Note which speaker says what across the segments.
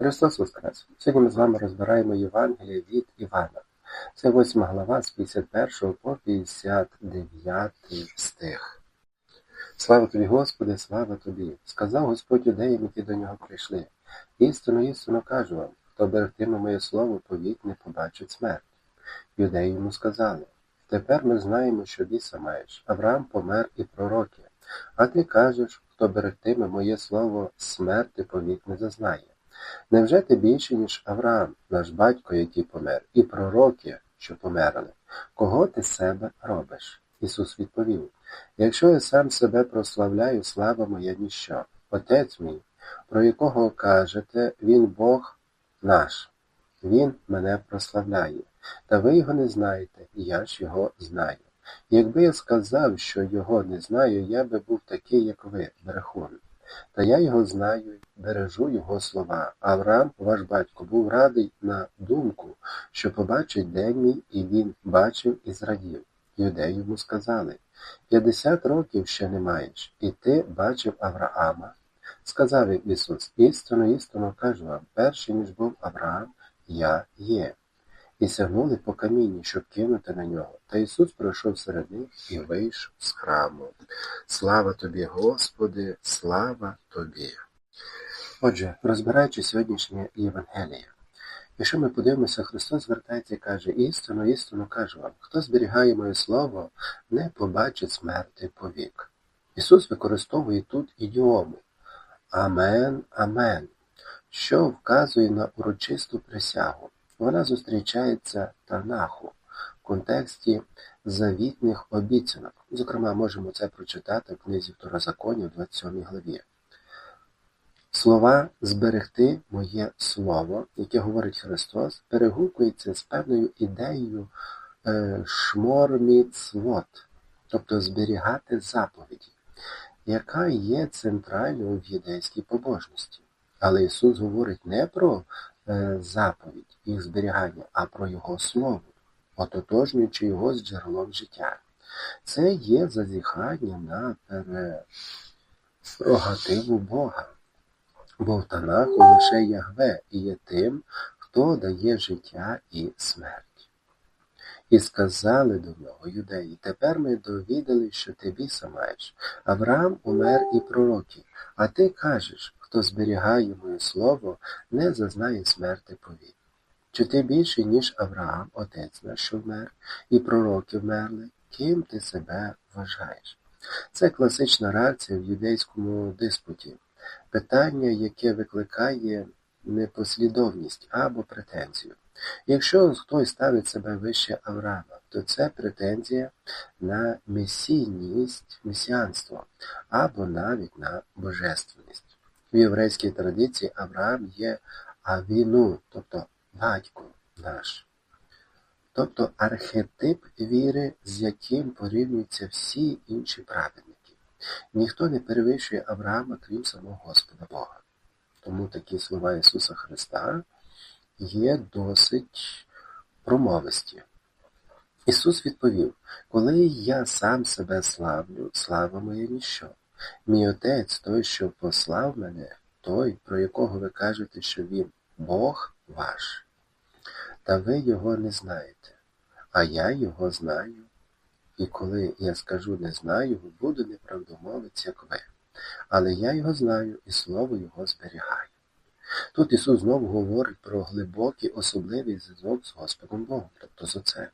Speaker 1: Христос Воскрес! Сьогодні ми з вами розбираємо Євангеліє від Івана. Це восьма глава з 51 по 59 стих. Слава тобі, Господи, слава тобі! Сказав Господь юдеям, які до нього прийшли. Істину, істину кажу вам, хто берегтиме моє слово, повік не побачить смерть. Юдеї йому сказали, тепер ми знаємо, що біса маєш. Авраам помер і пророки. А ти кажеш, хто берегтиме моє слово, смерти повік не зазнає. Невже ти більше, ніж Авраам, наш батько, який помер, і пророки, що померли? Кого ти себе робиш? Ісус відповів: Якщо я сам себе прославляю, слава моя ніщо. Отець мій, про якого кажете, він Бог наш, Він мене прославляє. Та ви його не знаєте, і я ж його знаю. Якби я сказав, що його не знаю, я би був такий, як ви, брехун. Та я його знаю, бережу його слова. Авраам, ваш батько, був радий на думку, що побачить день мій, і він бачив і зрадів. Юдеї йому сказали п'ятдесят років ще не маєш, і ти бачив Авраама. Сказав їм Ісус, істинно, істинно кажу вам, перший, ніж був Авраам, я є. І сягнули по камінні, щоб кинути на нього. Та Ісус пройшов серед них і вийшов з храму. Слава тобі, Господи, слава тобі. Отже, розбираючи сьогоднішнє Євангеліє, якщо ми подивимося, Христос звертається і каже, істину, істину кажу вам, хто зберігає моє слово, не побачить смерти повік. Ісус використовує тут ідіому Амен, Амен, що вказує на урочисту присягу. Вона зустрічається Танаху в контексті завітних обіцянок. Зокрема, можемо це прочитати в книзі Второзаконів, 27 главі. Слова зберегти моє слово, яке говорить Христос, перегукується з певною ідеєю е, шморміцвот, тобто зберігати заповіді, яка є центральною в єдейській побожності. Але Ісус говорить не про заповідь, їх зберігання, а про Його Слово, ототожнюючи його з джерелом життя. Це є зазіхання на прерогативу Бога. Бо в Танаху лише Ягве і є тим, хто дає життя і смерть. І сказали до нього юдеї, тепер ми довідали, що ти біса маєш. Авраам умер і пророки, а ти кажеш, хто зберігає моє слово, не зазнає смерти повік. Чи ти більший, ніж Авраам, отець наш, що вмер, і пророки вмерли? Ким ти себе вважаєш? Це класична реакція в юдейському диспуті, питання, яке викликає непослідовність або претензію. Якщо хтось ставить себе вище Авраама, то це претензія на месійність, месіанство або навіть на божественність. В єврейській традиції Авраам є авіну, тобто батько наш, тобто архетип віри, з яким порівнюються всі інші праведники. Ніхто не перевищує Авраама, крім самого Господа Бога. Тому такі слова Ісуса Христа є досить промовисті. Ісус відповів, коли я сам себе славлю, слава моя ніщо. Мій Отець, той, що послав мене, той, про якого ви кажете, що Він Бог ваш. Та ви його не знаєте, а я його знаю. І коли я скажу не знаю буду неправдомовець, як ви. Але я його знаю і слово його зберігаю. Тут Ісус знову говорить про глибокий особливий зв'язок з Господом Богом, тобто з Отцем,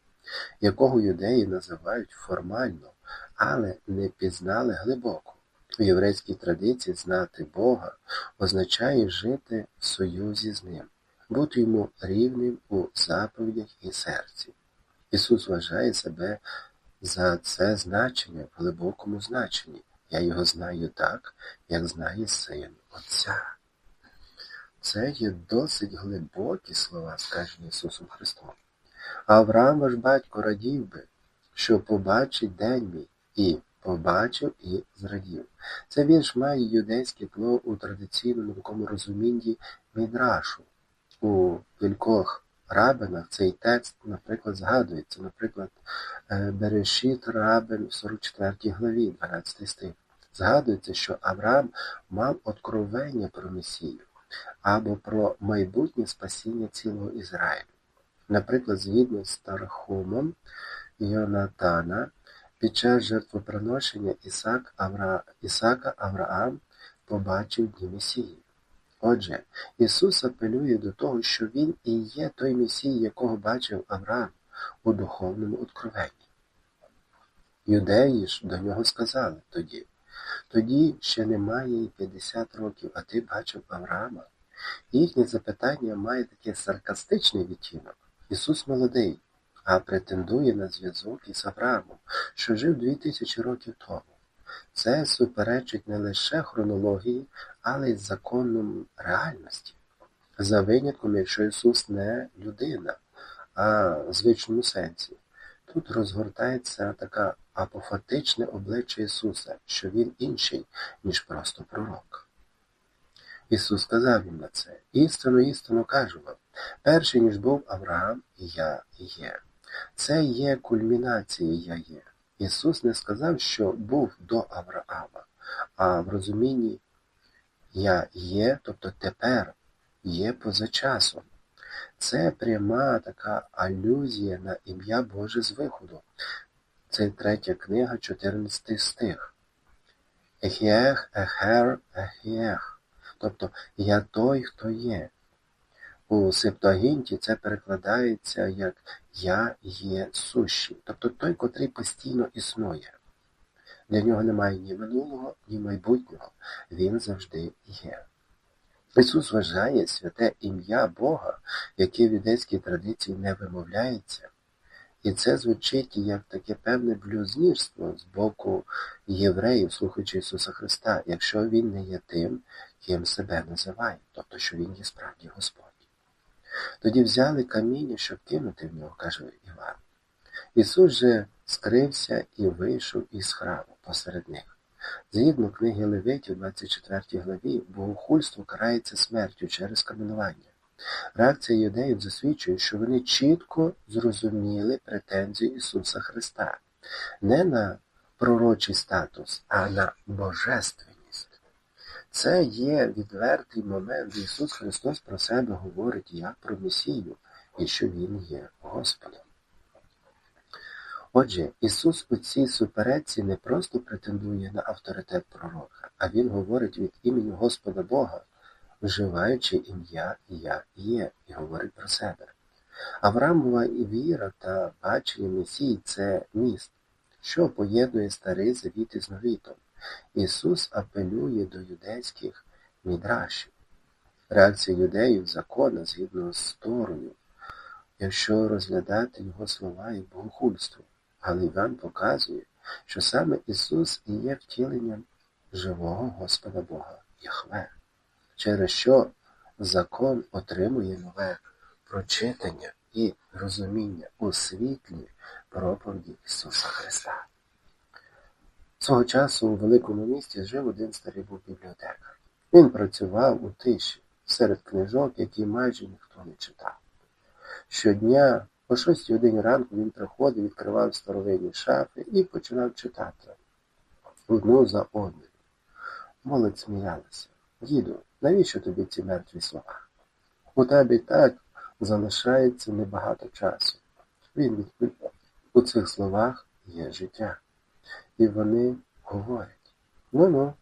Speaker 1: якого юдеї називають формально, але не пізнали глибоко. У єврейській традиції знати Бога означає жити в союзі з Ним бути йому рівним у заповідях і серці. Ісус вважає себе за це значення в глибокому значенні. Я його знаю так, як знає син Отця. Це є досить глибокі слова, скажені Ісусом Христом. Авраам ваш батько радів би, що побачить день мій, і побачив і зрадів. Це вірш має юдейське тло у традиційному такому розумінні Мідрашу. У кількох рабинах цей текст, наприклад, згадується. Наприклад, е, Берешіт рабин в 44 главі, 12 стих. Згадується, що Авраам мав откровення про Месію. або про майбутнє спасіння цілого Ізраїлю. Наприклад, згідно з Тархумом Йонатана, під час жертвоприношення. Ісака Авраам побачив дні Месії. Отже, Ісус апелює до того, що Він і є той Месій, якого бачив Авраам у духовному откровенні. Юдеї ж до нього сказали тоді, тоді ще немає і 50 років, а ти бачив Авраама. Їхнє запитання має такий саркастичний відтінок. Ісус молодий, а претендує на зв'язок із Авраамом, що жив дві тисячі років тому. Це суперечить не лише хронології, але й законам реальності. За винятком, якщо Ісус не людина, а в звичному сенсі. Тут розгортається таке апофатичне обличчя Ісуса, що Він інший, ніж просто пророк. Ісус сказав їм на це, істину, істину кажу вам, перший, ніж був Авраам, я є. Це є кульмінацією я є. Ісус не сказав, що був до Авраама, а в розумінні я є, тобто тепер є поза часом. Це пряма така алюзія на ім'я Боже з виходу. Це третя книга, 14 стих. Ехіех, ехер, ехіех. Тобто я той, хто є. У Септуагінті це перекладається як Я є сущий, тобто той, котрий постійно існує. Для нього немає ні минулого, ні майбутнього. Він завжди є. Ісус вважає святе ім'я Бога, яке в юдейській традиції не вимовляється, і це звучить як таке певне блюзнірство з боку євреїв, слухаючи Ісуса Христа, якщо Він не є тим, ким себе називає, тобто що Він є справді Господь. Тоді взяли каміння, щоб кинути в нього, каже Іван. Ісус же скрився і вийшов із храму посеред них. Згідно книги Левитів, 24 главі, богохульство карається смертю через каменування. Реакція юдеїв засвідчує, що вони чітко зрозуміли претензію Ісуса Христа не на пророчий статус, а на божественність. Це є відвертий момент, де Ісус Христос про себе говорить як про Месію і що Він є Господом. Отже, Ісус у цій суперечці не просто претендує на авторитет пророка, а Він говорить від імені Господа Бога, вживаючи ім'я Я є, і говорить про себе. Авраамова і віра та бачення Месії це міст, що поєднує старий завіт із новітом. Ісус апелює до юдейських мідрашів. Реакція юдеїв закона згідно з Торою, якщо розглядати його слова і богохульство. Але Іван показує, що саме Ісус і є втіленням живого Господа Бога Яхве, через що закон отримує нове прочитання і розуміння у світлі проповіді Ісуса Христа. Свого часу у великому місті жив один старий був бібліотекар. Він працював у тиші серед книжок, які майже ніхто не читав. Щодня о шостій годині ранку він приходив, відкривав старовинні шафи і починав читати одну за одною. Молодь сміялася. Діду, навіщо тобі ці мертві слова? У тебе так залишається небагато часу. Він відповідав, у цих словах є життя. І вони говорять. Ну-ну,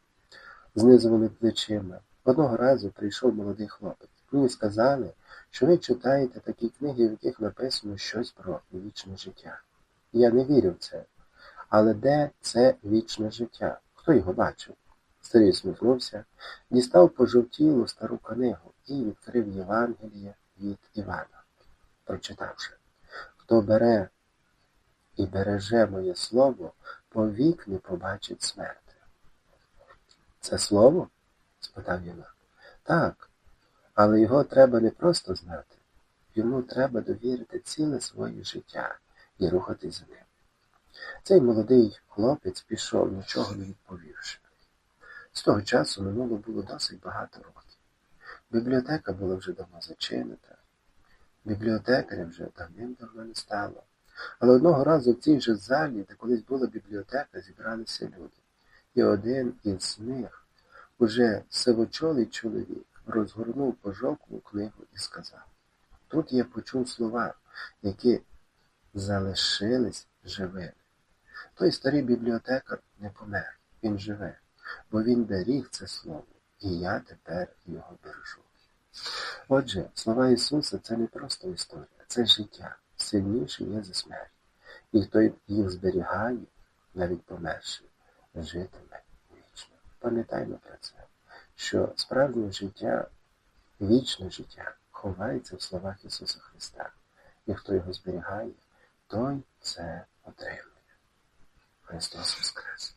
Speaker 1: знизували плечима. Одного разу прийшов молодий хлопець. Мені сказали, що ви читаєте такі книги, в яких написано щось про вічне життя. Я не вірю в це. Але де це вічне життя? Хто його бачив? Старий усміхнувся, дістав пожовтілу стару книгу і відкрив Євангеліє від Івана, прочитавши Хто бере і береже моє слово, повік не побачить смерти. Це слово? спитав Єна. Так, але його треба не просто знати, йому треба довірити ціле своє життя і рухатись за ним. Цей молодий хлопець пішов, нічого не відповівши. З того часу минуло було досить багато років. Бібліотека була вже давно зачинена, бібліотекаря вже давним-давно не стало. Але одного разу в цій же залі, де колись була бібліотека, зібралися люди. І один із них, уже сивочолий чоловік, розгорнув пожовклу книгу і сказав: Тут я почув слова, які залишились живими. Той старий бібліотекар не помер, він живе, бо він беріг це слово, і я тепер його бережу. Отже, слова Ісуса це не просто історія, це життя, сильніше є за смерть. І хто їх зберігає, навіть померши, житиме вічно. Пам'ятаймо про це, що справжнє життя, вічне життя ховається в словах Ісуса Христа. І хто його зберігає, той це отримує. Христос Воскрес!